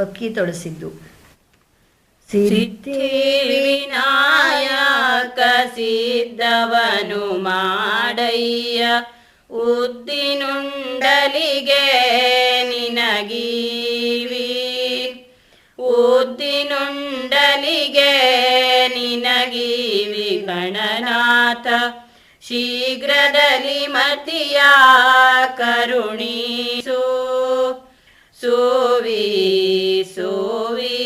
ಅಕ್ಕಿ ತೊಳಸಿದ್ದು. ಸಿದ್ಧಿ ವಿನಾಯಕ ಸಿದ್ಧವನು ಮಾಡಯ್ಯ. ಉದ್ದಿನುಂಡಲಿಗೆ ನಿನಗೀವಿ. ಉದ್ದಿನುಂಡಲಿಗೆ ನಿನಗೀವಿ ಗಣನಾಥ. ಶೀಘ್ರದಲ್ಲಿ ಮತಿಯ ಕರುಣೀಸು. ಸೋವಿ ಸೋವಿ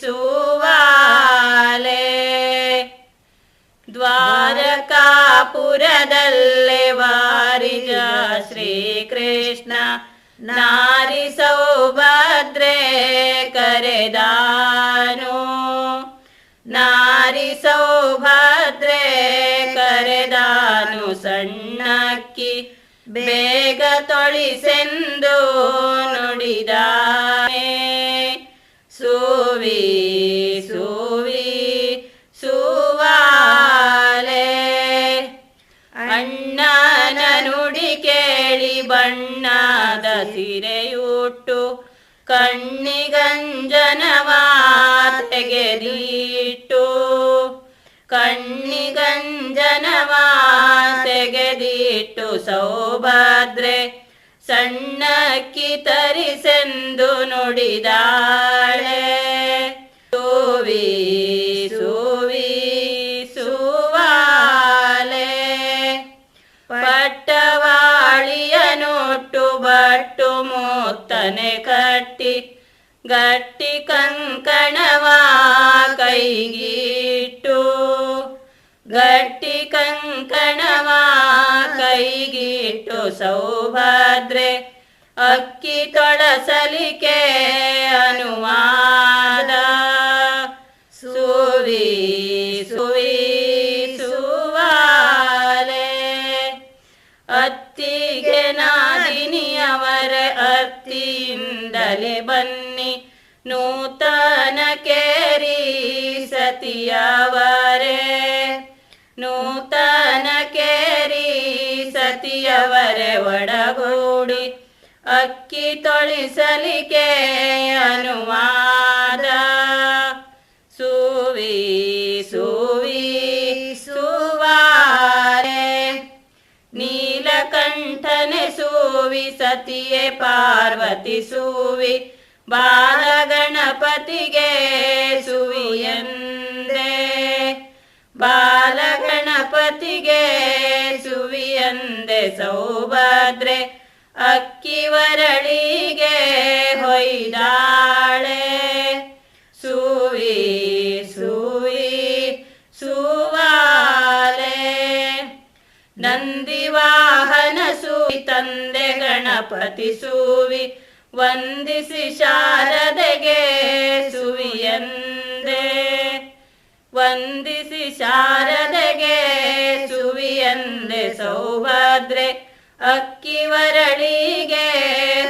ಸೋವಾಲೆ ದ್ವಾರಕಾಪುರದಲ್ಲೇ ವಾರಿಜ ಶ್ರೀಕೃಷ್ಣ ನಾರಿ ಸೌಭದ್ರೆ ಕರೆದಾನು. ನಾರಿ ಸೌಭದ್ರೆ ಕರೆದಾನು ಸಣ್ಣಕ್ಕಿ, ಬೇಗ ತೊಳಿಸೆಂದು ನುಡಿದಾನೆ ಸಿರೆಯುಟ್ಟು ಕಣ್ಣಿಗಂಜನವಾ ತೆಗೆದಿಟ್ಟು ಸೌಭದ್ರೆ ಸಣ್ಣಕ್ಕಿ ತರಿಸೆಂದು ನುಡಿದಾಳೆ. ಸುವಿ ಮೂತ್ತನೆ ಕಟ್ಟಿ ಗಟ್ಟಿ ಕಂಕಣವ ಕೈಗಿಟ್ಟು. ಗಟ್ಟಿ ಕಂಕಣವ ಕೈಗಿಟ್ಟು ಸೌಭದ್ರೆ ಅಕ್ಕಿ ತೊಳಸಲಿಕೆ ಅನುವಾದ ಅತ್ತಿಯಿಂದಲೇ ಬನ್ನಿ ನೂತನ ಕೇರಿ ಸತಿಯವರೇ. ನೂತನ ಕೇರಿ ಸತಿಯವರೇ ಒಡಗೂಡಿ ಅಕ್ಕಿ ತೊಳಿಸಲಿಕೆ ಅನುವಾದ. ಸುವಿ ಸುವಿ ಸತಿಯೇ ಪಾರ್ವತಿ ಸೂವಿ ಬಾಲಗಣಪತಿಗೆ ಸುವಿಯಂದೆ ಬಾಲಗಣಪತಿಗೆ ಸುವಿಯಂದೆ ಸೌಭದ್ರೆ ಅಕ್ಕಿ ವರಳಿಗೆ ಹೊಯ್ದಾಳೆ ಗಣಪತಿ ಸೂವಿ ವಂದಿಸಿ ಶಾರದೆಗೆ ಸುವಿಯಂದೆ ವಂದಿಸಿ ಶಾರದೆಗೆ ಸುವಿಯಂದೆ ಸೌಭದ್ರೆ, ಅಕ್ಕಿ ವರಳಿಗೆ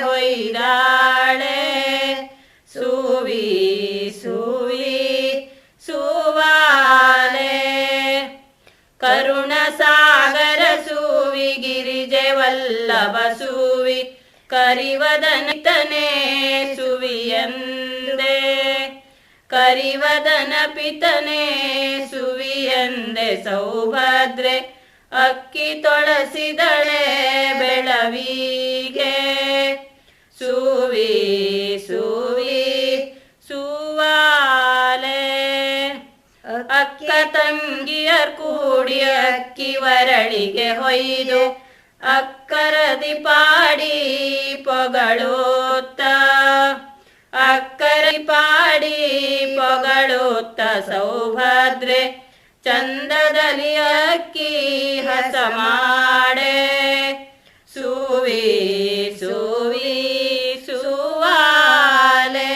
ಹೊಯ್ದಾಳೆ. ಸುವಿ ಸುವಿ, ಸುವಾಲೆ. ಕರುಣ ಸಾಗರ ಸೂವಿ, ಗಿರಿಜೆ ವಲ್ಲಭ ಸೂವಿ ಕರಿವದನಿತನೇ ಸುವಿಯಂದೆ. ಕರಿವದನ ಪಿತನೇ ಸುವಿಯಂದೆ. ಸೌಭದ್ರೆ ಅಕ್ಕಿ ತೊಳಸಿದಳೆ ಬೆಳವಿಗೆ. ಸುವಿ ಸುವಿ, ಸುವಾಲೆ. ಅಕ್ಕ ತಂಗಿಯರ್ ಕೂಡಿ ಅಕ್ಕಿ ವರಳಿಗೆ ಹೊಯ್ದು ಅಕ್ಕರ ಪಾಡಿ ಪೊಗಳುತ್ತ, ಅಕ್ಕರಿ ಪಾಡಿ ಪೊಗಳುತ್ತ ಸೌಭದ್ರೆ, ಚಂದದಲ್ಲಿ ಅಕ್ಕಿ ಹಸ ಮಾಡೆ. ಸೂವಿ ಸೂವಿ, ಸುವಾಲೆ.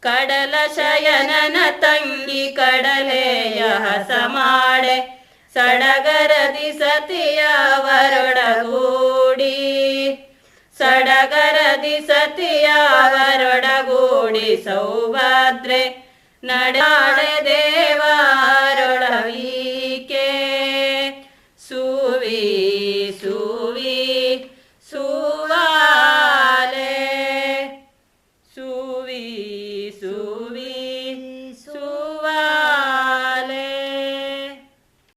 ಕಡಲ ಶಯನನ ತಂಗಿ ಕಡಲೆಯ ಹಸ ಮಾಡೆ. ಸಡಗರದಿ ಸತಿಯ ಸೌಭದ್ರೆ ನಡಾಡೆ